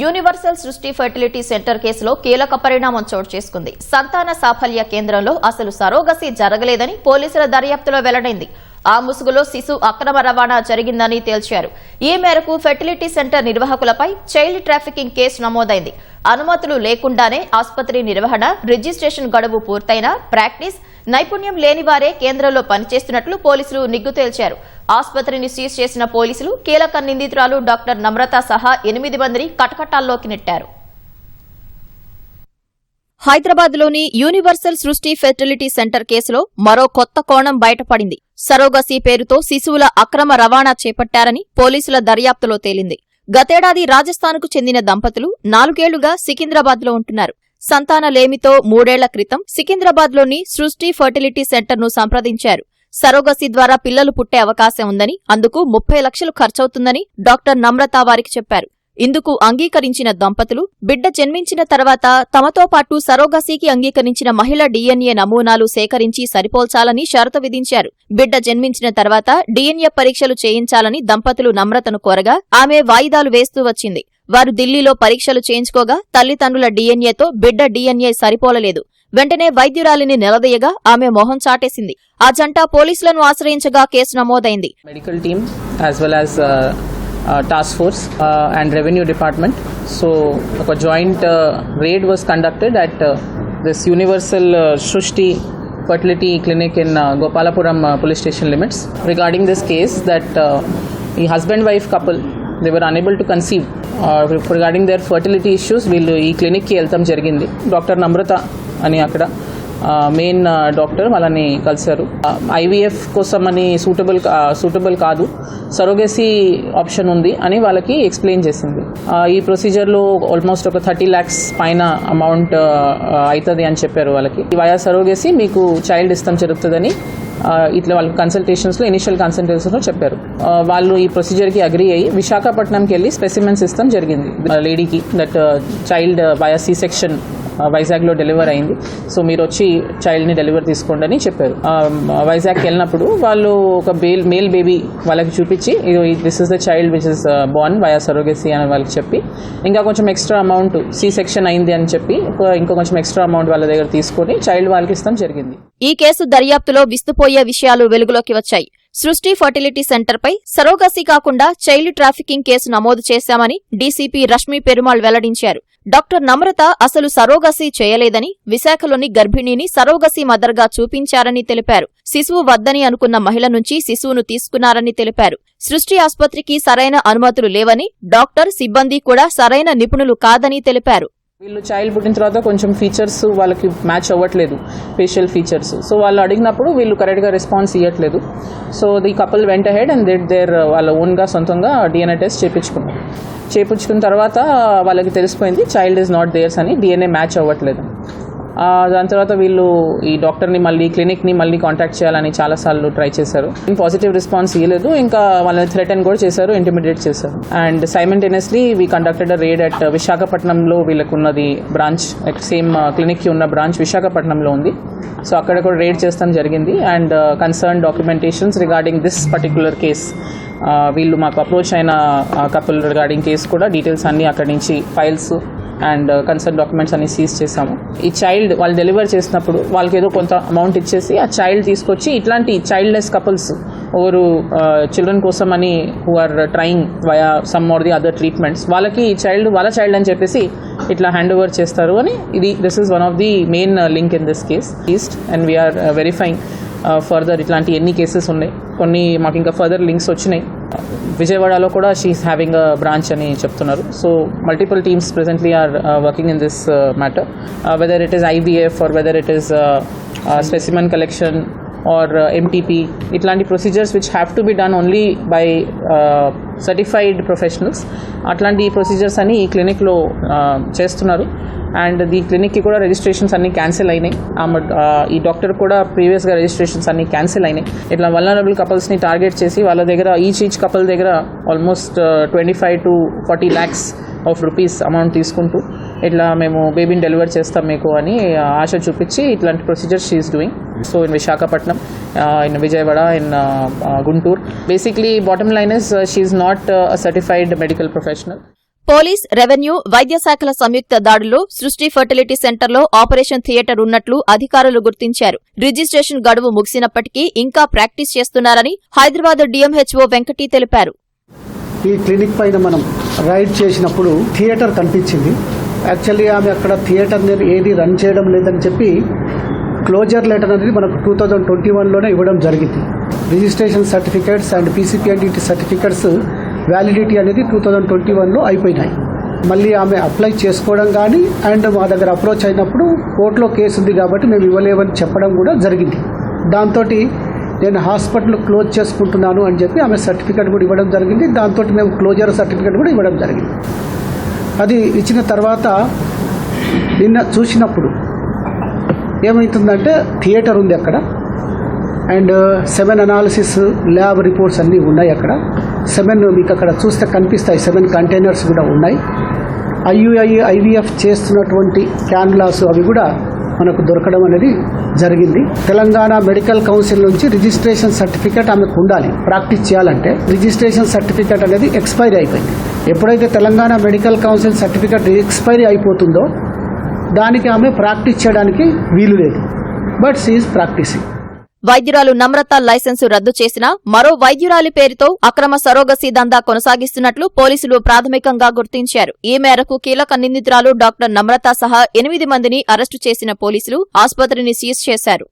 Universal సృష్టి fertility centre కేసులో కీలక పరిణామం చోటు చేసుకుంది. సంతాన సాఫల్య కేంద్రంలో అసలు సరోగసి జరగలేదని పోలీసుల దర్యాప్తులో వెల్లడైంది. ఆ ముసుగులో శిశు అక్రమ రవాణా జరిగిందని తేల్చారు. ఈ మేరకు ఫెర్టిలిటీ సెంటర్ నిర్వాహకులపై చైల్డ్ ట్రాఫికింగ్ కేసు నమోదైంది. అనుమతులు లేకుండానే ఆసుపత్రి నిర్వహణ రిజిస్ట్రేషన్ గడువు పూర్తయినా ప్రాక్టీస్ నైపుణ్యం లేని వారే కేంద్రంలో పనిచేస్తున్నట్లు పోలీసులు నిగ్గు తేల్చారు. ఆసుపత్రిని సీజ్ చేసిన పోలీసులు కీలక నిందితురాలు డాక్టర్ నమ్రత సహా ఎనిమిది మందిని కటకటాల్లోకి నెట్టారు. హైదరాబాద్లోని యూనివర్సల్ సృష్టి ఫెర్టిలిటీ సెంటర్ కేసులో మరో కొత్త కోణం బయటపడింది. సరోగసీ పేరుతో శిశువుల అక్రమ రవాణా చేపట్టారని పోలీసుల దర్యాప్తులో తేలింది. గతేడాది రాజస్థాన్కు చెందిన దంపతులు నాలుగేళ్ళుగా సికింద్రాబాద్లో ఉంటున్నారు. సంతానలేమితో మూడేళ్ళ క్రితం సికింద్రాబాద్లోని సృష్టి ఫర్టిలిటీ సెంటర్ను సంప్రదించారు. సరోగసి ద్వారా పిల్లలు పుట్టే అవకాశం ఉందని అందుకు ముప్పై లక్షలు ఖర్చవుతుందని డాక్టర్ నమ్రత వారికి చెప్పారు. ఇందుకు అంగీకరించిన దంపతులు బిడ్డ జన్మించిన తర్వాత తమతో పాటు సరోగసీకి అంగీకరించిన మహిళ డీఎన్ఏ నమూనాలు సేకరించి సరిపోల్చాలని షరతు విధించారు. బిడ్డ జన్మించిన తర్వాత డీఎన్ఏ పరీక్షలు చేయించాలని దంపతులు నమ్రతను కోరగా ఆమె వాయిదాలు వేస్తూ వచ్చింది. వారు ఢిల్లీలో పరీక్షలు చేయించుకోగా తల్లిదండ్రుల డీఎన్ఏతో బిడ్డ డీఎన్ఏ సరిపోలలేదు. వెంటనే వైద్యురాలిని నిలదీయగా ఆమె మొహం చాటేసింది. ఆ జంట పోలీసులను ఆశ్రయించగా కేసు నమోదైంది. Task force and revenue department so ఒక joint raid was conducted at this universal Srishti fertility clinic in Gopalapuram police station limits regarding this case that ఈ husband wife couple they were unable to conceive regarding their fertility issues వీళ్ళు ఈ క్లినిక్కి వెళ్తాం జరిగింది. Doctor నమ్రత అని అక్కడ main doctor వాళ్ళని కలిశారు. ఐవీఎఫ్ కోసం అని సూటబుల్ సూటబుల్ కాదు. సరోగేసీ ఆప్షన్ ఉంది అని వాళ్ళకి ఎక్స్ప్లెయిన్ చేసింది. ఈ ప్రొసీజర్లో ఆల్మోస్ట్ ఒక థర్టీ ల్యాక్స్ పైన అమౌంట్ అవుతుంది అని చెప్పారు వాళ్ళకి. వయా సరోగేసీ మీకు చైల్డ్ ఇస్తాం జరుగుతుందని ఇట్లా వాళ్ళు కన్సల్టేషన్స్లో ఇనిషియల్ కన్సల్టేషన్స్లో చెప్పారు. వాళ్ళు ఈ ప్రొసీజర్కి అగ్రి అయ్యి విశాఖపట్నంకి వెళ్ళి స్పెసిమెన్స్ ఇస్తాం జరిగింది. లేడీకి that child via C section వైజాగ్లో డెలివర్ అయింది. సో మీరు వచ్చి చైల్డ్ని డెలివర్ తీసుకోండి అని చెప్పారు. వైజాగ్కి వెళ్ళినప్పుడు వాళ్ళు ఒక బేల్ మేల్ బేబీ వాళ్ళకి చూపించి this is the child which is born via surrogacy అని వాళ్ళకి చెప్పి ఇంకా కొంచెం ఎక్స్ట్రా అమౌంట్ సి సెక్షన్ అయింది అని చెప్పి ఇంకా కొంచెం ఎక్స్ట్రా అమౌంట్ వాళ్ళ దగ్గర తీసుకొని చైల్డ్ వాళ్ళకి ఇస్తాం జరిగింది. ఈ కేసు దర్యాప్తులో విస్తుపోయే విషయాలు వెలుగులోకి వచ్చాయి. సృష్టి ఫర్టిలిటీ సెంటర్పై సరోగసి కాకుండా చైల్డ్ ట్రాఫికింగ్ కేసు నమోదు చేశామని డీసీపీ రష్మి పెరుమాళ్ వెల్లడించారు. డాక్టర్ నమ్రత అసలు సరోగసి చేయలేదని విశాఖలోని గర్భిణిని సరోగసి మదర్గా చూపించారని తెలిపారు. శిశువు వద్దని అనుకున్న మహిళ నుంచి శిశువును తీసుకున్నారని తెలిపారు. సృష్టి ఆసుపత్రికి సరైన అనుమతులు లేవని డాక్టర్ సిబ్బంది కూడా సరైన నిపుణులు కాదని తెలిపారు. వీళ్ళు చైల్డ్ పుట్టిన తర్వాత కొంచెం ఫీచర్స్ వాళ్ళకి మ్యాచ్ అవ్వట్లేదు ఫేషియల్ ఫీచర్స్ సో వాళ్ళు అడిగినప్పుడు వీళ్ళు కరెక్ట్గా రెస్పాన్స్ ఇవ్వట్లేదు so the couple went ahead and did their వాళ్ళ ఓన్గా సొంతంగా డిఎన్ఏ టెస్ట్ చేయించుకున్నారు చేయించుకున్న తర్వాత వాళ్ళకి తెలిసిపోయింది చైల్డ్ ఇస్ నాట్ దేర్స్ అని డిఎన్ఏ మ్యాచ్ అవ్వట్లేదు. దాని తర్వాత వీళ్ళు ఈ డాక్టర్ని మళ్ళీ క్లినిక్ని మళ్ళీ కాంటాక్ట్ చేయాలని చాలాసార్లు ట్రై చేశారు. పాజిటివ్ రెస్పాన్స్ ఇవ్వలేదు ఇంకా వాళ్ళని థ్రెటన్ కూడా చేశారు ఇంటిమిడియేట్ చేశారు. And simultaneously we conducted a raid at విశాఖపట్నంలో వీళ్ళకు ఉన్నది బ్రాంచ్ సేమ్ క్లినిక్కి ఉన్న బ్రాంచ్ విశాఖపట్నంలో ఉంది. సో అక్కడ కూడా రేడ్ చేస్తాం జరిగింది. And concern documentations regarding this particular case వీళ్ళు మాకు అప్రోచ్ అయిన కపుల్ రిగార్డింగ్ కేసు కూడా డీటెయిల్స్ అన్నీ అక్కడి నుంచి ఫైల్స్ అండ్ కన్సర్న్ డాక్యుమెంట్స్ అన్ని సీజ్ చేసాము ఈ చైల్డ్ వాళ్ళు డెలివర్ చేసినప్పుడు వాళ్ళకి ఏదో కొంత అమౌంట్ ఇచ్చేసి ఆ చైల్డ్ తీసుకొచ్చి ఇట్లాంటి చైల్డ్లెస్ కపుల్స్ ఓరు చిల్డ్రన్ కోసం అని who are trying via some or the other treatments వాళ్ళకి ఈ చైల్డ్ వాళ్ళ చైల్డ్ అని చెప్పేసి ఇట్లా హ్యాండ్ ఓవర్ చేస్తారు అని ఇది this is one of the main link in this case east and we are verifying further ఇట్లాంటి ఎన్ని కేసెస్ ఉన్నాయి. కొన్ని మాకు ఇంకా ఫర్దర్ లింక్స్ వచ్చినాయి. విజయవాడలో కూడా షీఈస్ హ్యావింగ్ అ బ్రాంచ్ అని చెప్తున్నారు. So multiple teams presently are working in this matter whether it is IVF or whether it is specimen collection or MTP ఇట్లాంటి procedures which have to be done only by certified professionals అట్లాంటి procedures అని ఈ క్లినిక్లో చేస్తున్నారు. And ఈ క్లినిక్కి కూడా registrations అన్ని cancel అయినాయి. ఆమె ఈ డాక్టర్ కూడా ప్రీవియస్గా రిజిస్ట్రేషన్స్ అన్ని క్యాన్సిల్ అయినాయి. ఇట్లా వల్నరబుల్ కపుల్స్ని టార్గెట్ చేసి వాళ్ళ దగ్గర ఈచ్ ఈచ్ కపుల్ దగ్గర almost twenty five to forty lakhs of rupees amount తీసుకుంటూ ఇట్లా మేము బేబీని డెలివర్ చేస్తాం మీకు అని ఆశ చూపించి ఇట్లాంటి procedures she's doing so in Visakhapatnam in Vijayawada in Guntur basically bottom line is she's not a certified medical professional police revenue వైద్య శాఖల సంయుక్త దాడుల్లో సృష్టి ఫర్టిలిటీ సెంటర్లో ఆపరేషన్ థియేటర్ ఉన్నట్లు అధికారులు గుర్తించారు. రిజిస్ట్రేషన్ గడువు ముగిసినప్పటికీ ఇంకా ప్రాక్టీస్ చేస్తున్నారని హైదరాబాద్ డీఎంహెచ్ఓ వెంకటి తెలిపారు. ఈ క్లినిక్ పైన మనం రైడ్ చేసినప్పుడు థియేటర్ కనిపించింది. యాక్చువల్లీ ఆమె అక్కడ థియేటర్ నేను ఏది రన్ చేయడం లేదని చెప్పి క్లోజర్ లెటర్ అనేది మనకు టూ థౌజండ్ ట్వంటీ వన్లోనే ఇవ్వడం జరిగింది. Registration certificates and PCPNDT certificates validity అనేది టూ థౌజండ్ ట్వంటీ వన్లో అయిపోయినాయి. మళ్ళీ ఆమె అప్లై చేసుకోవడం కానీ అండ్ మా దగ్గర అప్రోచ్ అయినప్పుడు కోర్టులో కేసు ఉంది కాబట్టి మేము ఇవ్వలేమని చెప్పడం కూడా జరిగింది. దాంతో నేను హాస్పిటల్ క్లోజ్ చేసుకుంటున్నాను అని చెప్పి ఆమె సర్టిఫికేట్ కూడా ఇవ్వడం జరిగింది. దాంతో మేము క్లోజర్ సర్టిఫికేట్ కూడా ఇవ్వడం జరిగింది. అది ఇచ్చిన తర్వాత నిన్న చూసినప్పుడు ఏమవుతుందంటే థియేటర్ ఉంది అక్కడ. And semen analysis lab reports అన్నీ ఉన్నాయి అక్కడ. సెవెన్ uh, మీకు అక్కడ చూస్తే కనిపిస్తాయి. సెవెన్ కంటైనర్స్ కూడా ఉన్నాయి. ఐయుఐ ఐవీఎఫ్ చేస్తున్నటువంటి క్యాన్లాస్ అవి కూడా మనకు దొరకడం అనేది జరిగింది. తెలంగాణ మెడికల్ కౌన్సిల్ నుంచి రిజిస్ట్రేషన్ సర్టిఫికేట్ ఆమెకు ఉండాలి. ప్రాక్టీస్ చేయాలంటే రిజిస్ట్రేషన్ సర్టిఫికేట్ అనేది ఎక్స్పైరీ అయిపోయింది. ఎప్పుడైతే Telangana medical council certificate expiry అయిపోతుందో దానికి ఆమె ప్రాక్టీస్ చేయడానికి వీలు లేదు. బట్ సీఈస్ ప్రాక్టీసింగ్ వైద్యురాలు నమ్రత లైసెన్సు రద్దు చేసినా మరో వైద్యురాలి పేరుతో అక్రమ సరోగసీ దందా కొనసాగిస్తున్నట్లు పోలీసులు ప్రాథమికంగా గుర్తించారు. ఈ మేరకు కీలక నిందితురాలు డాక్టర్ నమ్రత సహా ఎనిమిది మందిని అరెస్టు చేసిన పోలీసులు ఆసుపత్రిని సీజ్ చేశారు.